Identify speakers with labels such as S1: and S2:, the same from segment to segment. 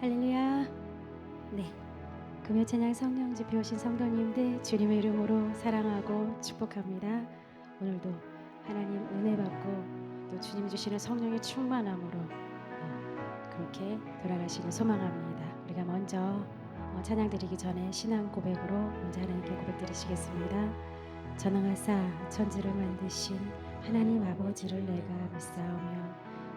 S1: 할렐루야. 네. 금요 찬양 성령 집회 오신 성도님들 주님의 이름으로 사랑하고 축복합니다. 오늘도 하나님 은혜 받고 또 주님 주시는 성령의 충만함으로 어, 그렇게 돌아가시길 소망합니다. 우리가 먼저 어, 찬양 드리기 전에 신앙 고백으로 먼저 하나님께 고백 드리시겠습니다. 전능하사 천지를 만드신 하나님 아버지를 내가 믿사오며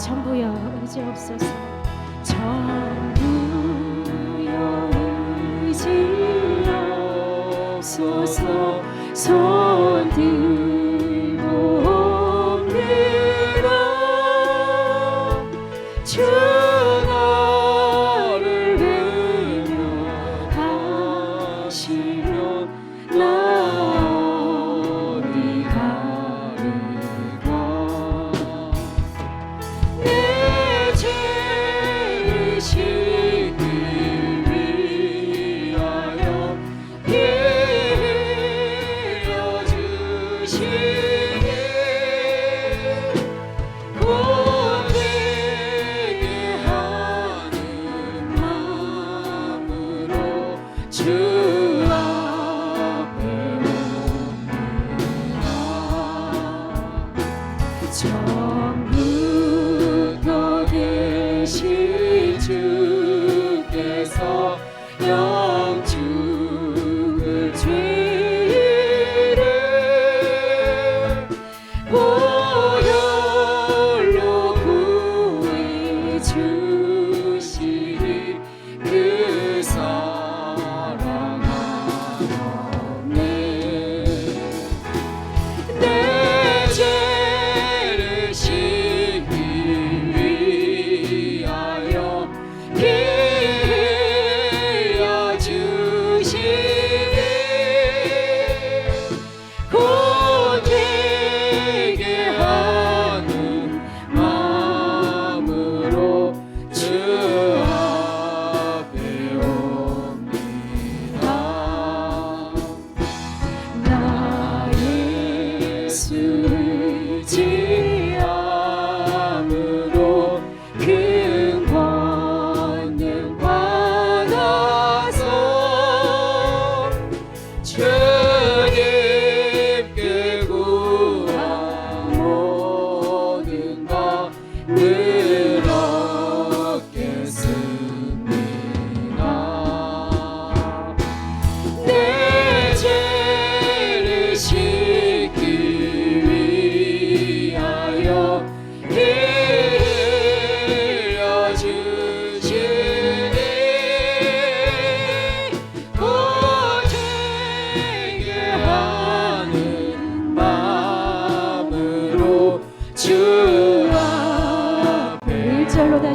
S1: 전부여 의지없소서 전부여 의지없소서 손들 주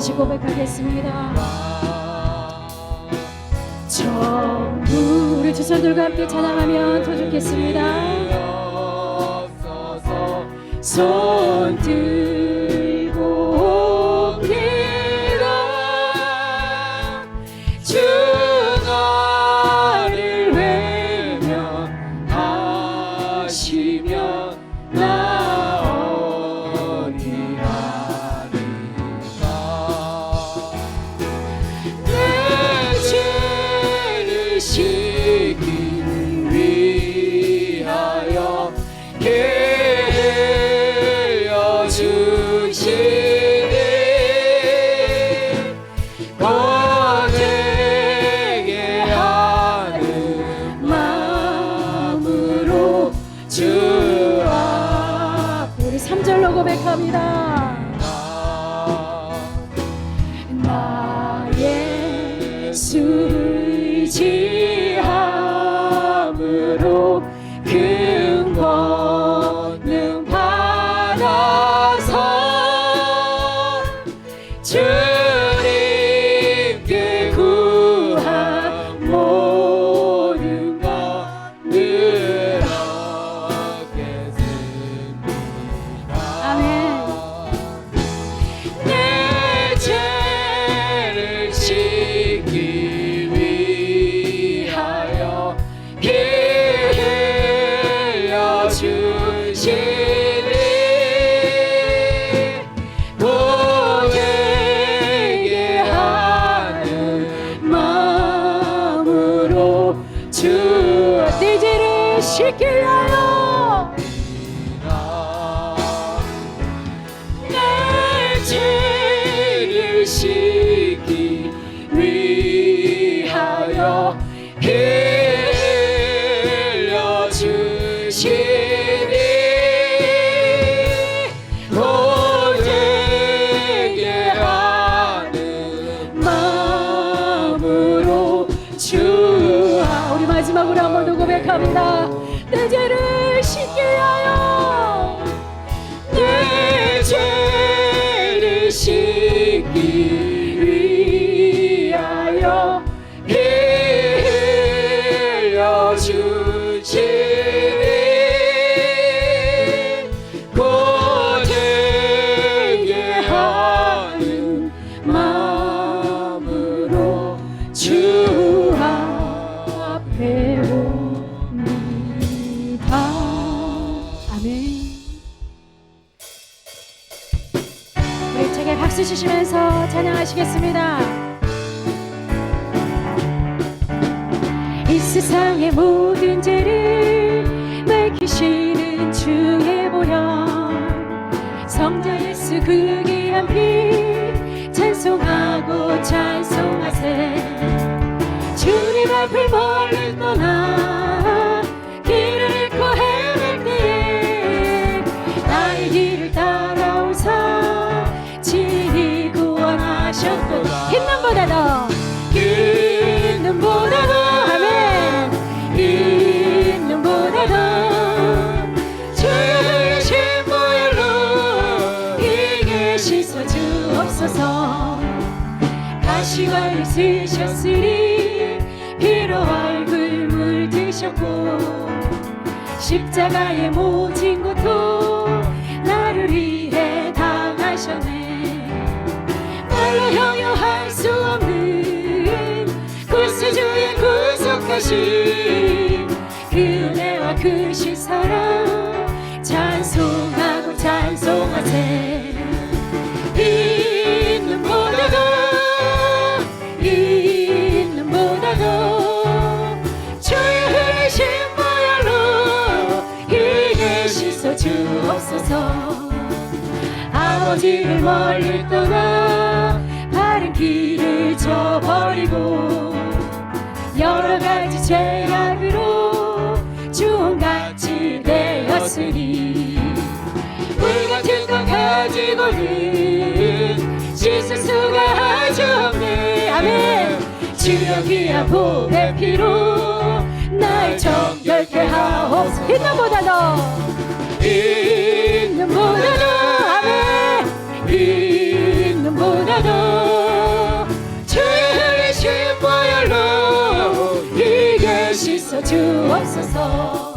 S1: 다시 고백하겠습니다 전부 우리 두 손들과 함께 찬양하면 더 좋겠습니다. 손들
S2: 흘려
S1: 찬양하시겠습니다. 이 세상의 모든 죄를 밝히시는 주의 보혈 성자 예수 그 귀한 피 찬송하고 찬송하세 주님 앞을 멀리 떠나 있으셨으니 피로 얼굴 물드셨고 십자가의 모진 고통 나를 위해 당하셨네. 말로 형용할 수 없는 구세주의 구속하신 주옵소서 아버지를 멀리 떠나 바른 길을 저버리고 여러 가지 죄악으로 주홍같이 되었으니 물 같은 것 가지고는 씻을 수가 아주 없네. 아멘. 주여 귀한 복의 피로 날 정결케 하옵소서. 있는보다 더 있는보다 더 아멘 있는보다 더 주의 흘리신 보혈로 씻어 주옵소서.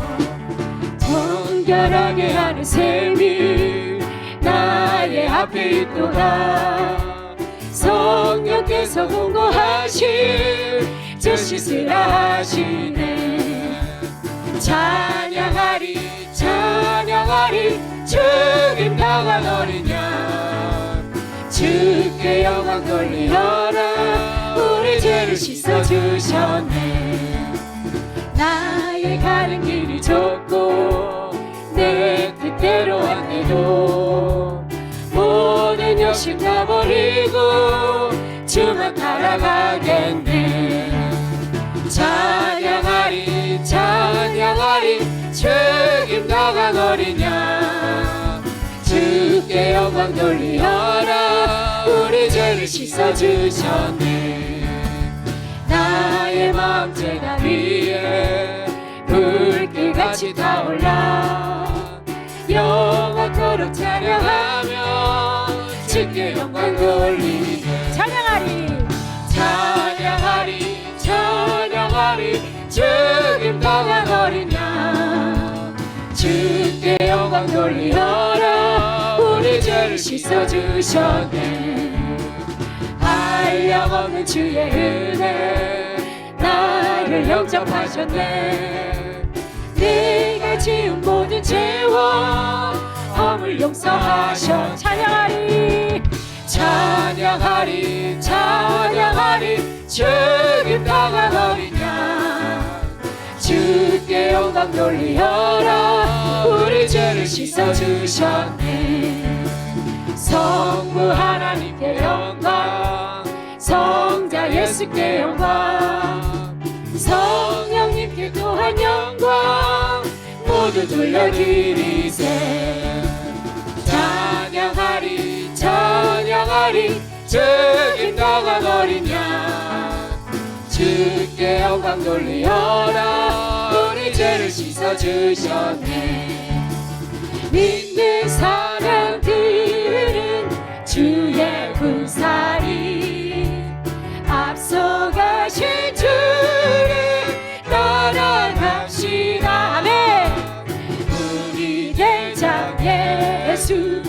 S1: 정결하게 하는 셈이 나의 앞에 있도다. 성령께서 공고하신 저 씻으라 하시네. 찬양하리 주님 강한 어린 양 주께 영광 돌리어라. 우리 죄를 씻어주셨네. 나의 가는 길이 좁고 내 뜻대로 안 돼도 모든 욕심 다 버리고 주만 따라가겠네. 찬양하리 찬양하리. 주님 양 주께 영광 돌리어라. 우리 죄를 씻어주셨네. 나의 마음 죄가 위에 불길같이 타올라. 영원토록 찬양하며 주께 영광 돌리네.
S2: 찬양하리.
S1: 찬양하리 찬양하리. 주님 당한 어린 양. 주께 영광 돌리어라 씻어주셨네. 한량없는 주의 은혜 나를 영접하셨네. 내가 지은 모든 죄와 허물 용서하셔
S2: 찬양하리
S1: 찬양하리 찬양하리. 주님 당한 어린 양 주께 영광 돌리어라. 우리 죄를 씻어주셨네 성부 하나님께 영광. 성자 예수께 영광. 성령님께 또한 영광. 모두 돌려드리세. 찬양하리 찬양하리. 주님 어린 양. 주께 영광 돌리어라. 우리 죄를 씻어주셨네. 믿는 사람들은 주의 군사리 앞서가신 주를 따라갑시다. 아멘. 우리 대장 예수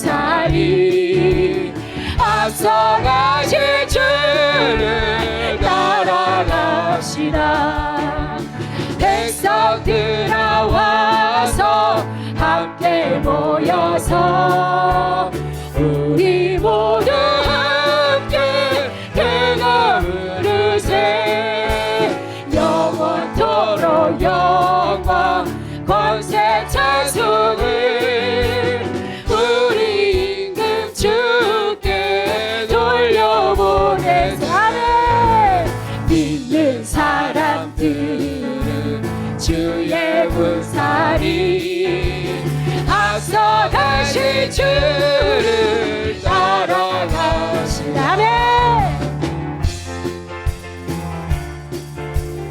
S1: 군사리. 앞서가실 주를 따라갑시다. 백성들아 와서 함께 모여서 우리 모두 함께 내가 부르세. 영원토록 영 주를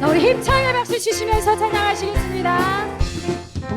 S2: 자, 우리 힘차게 박수 치시면서 찬양하시겠습니다.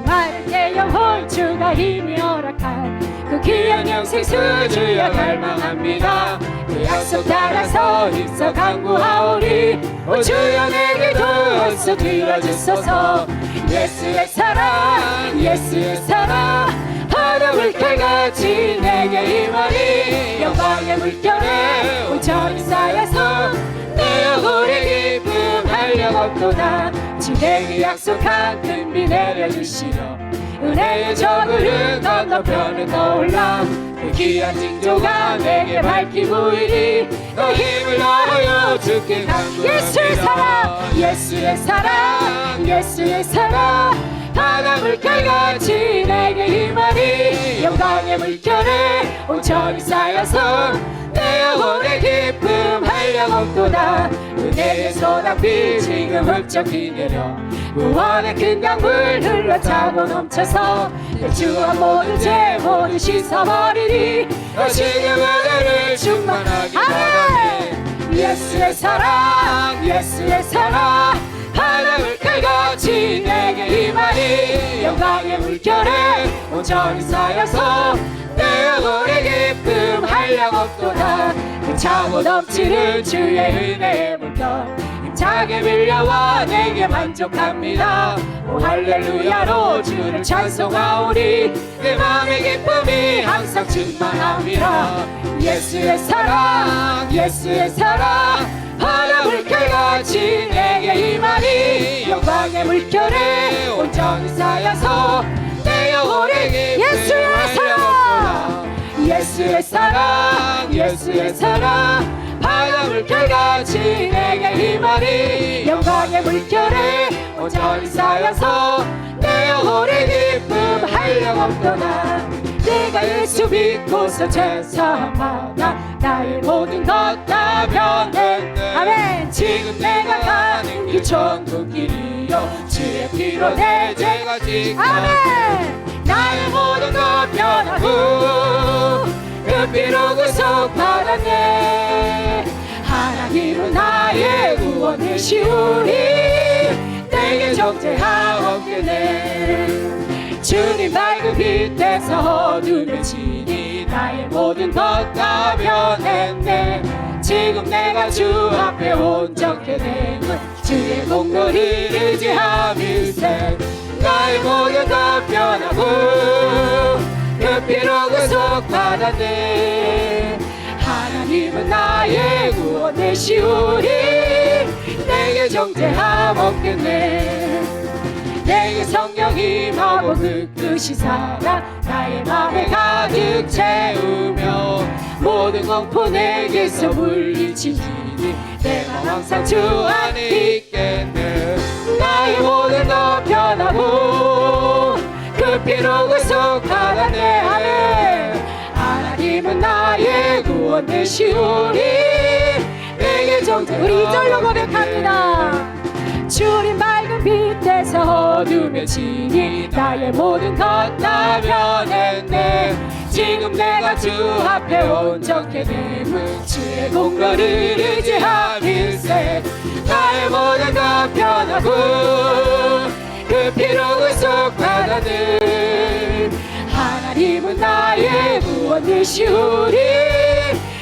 S1: 마르게 영혼 주가 힘이 허락한 그 귀한 영생 수주여 갈망합니다. 그 약속 따라서 힘써 강구하오리. 오 주여 내게 도와서 들어주소서. 예수의 사랑 예수의 사랑 하늘 물결같이 내게 임하리 영광의 물결에 온전히 쌓여서 내 영혼의 기쁨 한량 없도다. 지내기 약속한 큰비 내려주시며 은혜의 저그를 건너편에 떠올라 그 귀한 징조가 내게 밝히 보이리 너 힘을 다하여 주께
S2: 예수의 사랑
S1: 예수의 사랑 예수의 사랑 바다 물결같이 내게 임하니 영광의 물결에 온전히 쌓여서 내 영혼의 기쁨 한량없도다. 은혜의 소낙비 지금 흡족히 내려 무한의 큰 강물 흘러차고 넘쳐서 내 주와 모든 죄 모두 씻어버리니 너 지금 은혜를 충만하게 바라네 예수의 사랑 예수의 사랑 바다 물결같이 내게 임하니 영광의 물결에 온전히 쌓여서 내 영혼의 기쁨 한량없도다 그 차고 넘치는 주의 은혜의 물결. 힘차게 밀려와 내게 만족합니다. 오 할렐루야로 주를 찬송하오니 내 마음의 기쁨이 항상 충만합니다. 예수의 사랑 예수의 사랑 바다 물결같이 내게 임하니 영광의 물결에 온전히 쌓여서 내 기쁨 예수의 사랑! 예수의 사랑 예수의 사랑. 바다 물결같이 내게 임하니 영광의 물결에 온전히 쌓여서 내 영혼의 기쁨 한량없도다. 내가 예수 믿고서 제사함받아 나의 모든 것 다 변했 천국 길이요. 주의 피로 내 죄가 지 아멘. 나의 모든 것 변하고 그 피로 구속받았네. 하나님은 나의 구원을 시우니 내게 정죄하옵겠네. 주님 밝은 빛에서 어둠을 지니 나의 모든 것 다 변했네. 지금 내가 주 앞에 온전케 되면 주의 공로를 의지함일세 나의 모든 것 변하고 그 피로 구속받았네. 하나님은 나의 구원 되시오니 내게 정죄함 없겠네. 내게 성령 임하고 그 끝이 살아 나의 맘에 가득 채우며 모든 공포 내게서 물리치니 내가 항상 주 안에 있겠네. 나의 모든 것 변하고 그 피로 구속하라네 아멘 하나님은 나의 구원 되시오니 내게 정죄 우리 이절로 고백합니다. 주님 밝은 빛에서 어둠에 지니 나의 모든 것 다 변했네 지금 내가 주 앞에 온전케 되면 주의 공로를 의지함일세. 나의 모든 것 변하고 그 피로 구속받았네 하나님은 나의 구원 되시오니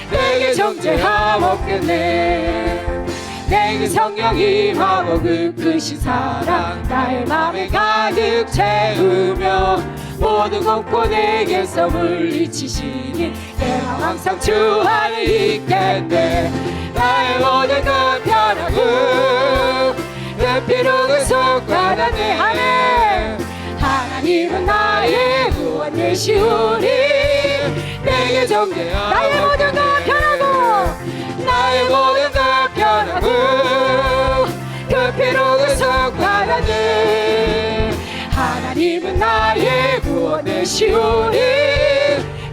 S1: 내게 정죄함 없겠네. 내게 성령 임하고 그 크신 사랑 나의 맘에 가득 채우며 모든 내게서 물리치시니 내가 항상 주 안에 있겠네 나의 모든 것 변하고 그 피로 구속받았네 아멘 하나님은 나의 구원 되시오니 내게 정죄함 나의 모든 것 변하고 나의 모든 것 변하고 그 피로 구속받았네 하나님은 나의 구원 되시오니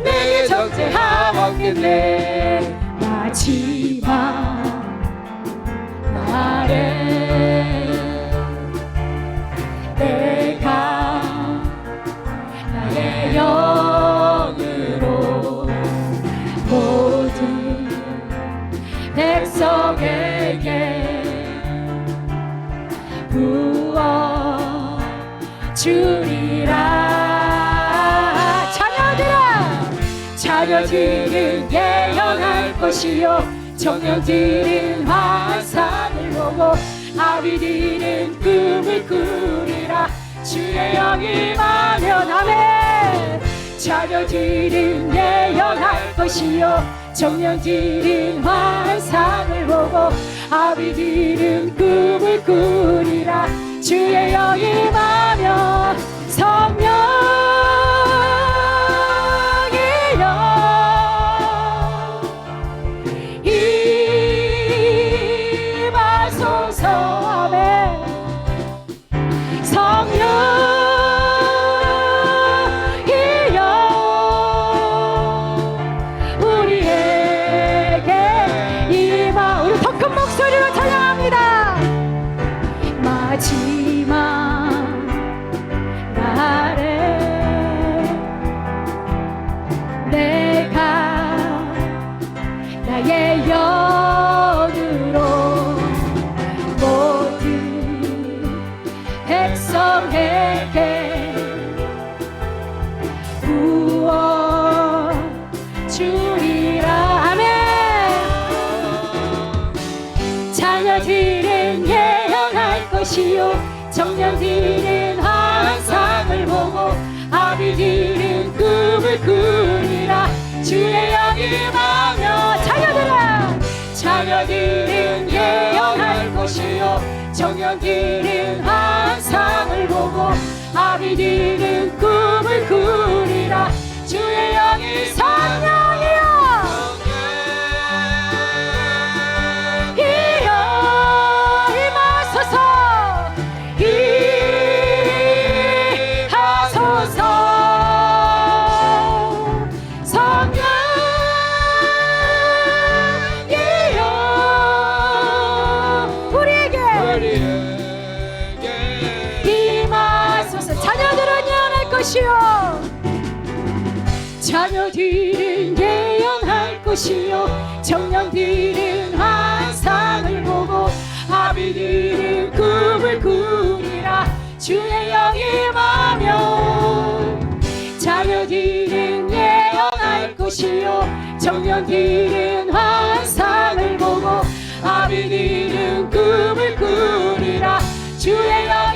S1: 내게 정죄함 없겠네. 마지막 날에 내가 나의 영 주리라. 자녀들아 자녀들은 예언할 것이요. 청년들은 환상을 보고 아비들은 꿈을 꾸리라. 주의 영이 만연하네 자녀들은 예언할 것이요. 청년들은 환상을 보고 아비들은 꿈을 꾸리라 주의 영이 마며 청년들은 예언할 것이요. 청년들은 환상을 보고 아비들은 꿈을 꾸고 것이요 청년들은 환상을 보고 아비들은 꿈을 꾸리라. 주의 영이 마며 자녀들은 예언할 것이요. 청년들은 환상을 보고 아비들은 꿈을 꾸리라. 주의 영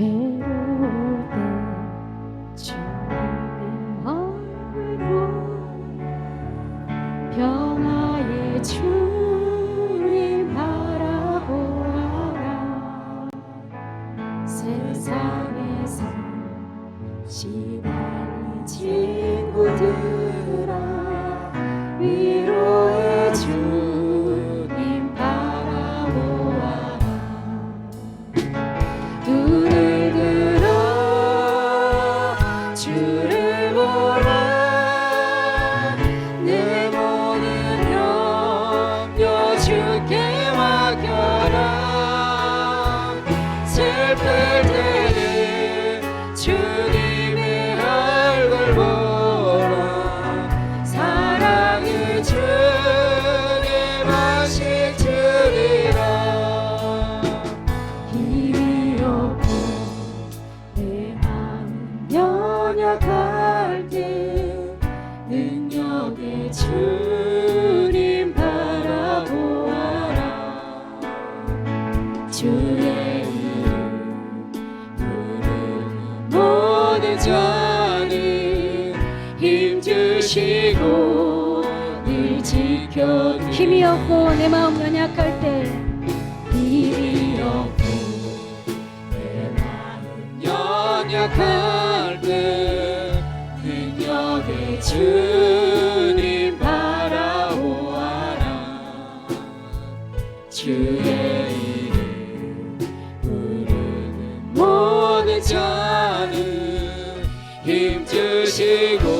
S1: Hmm. 자는 힘주시고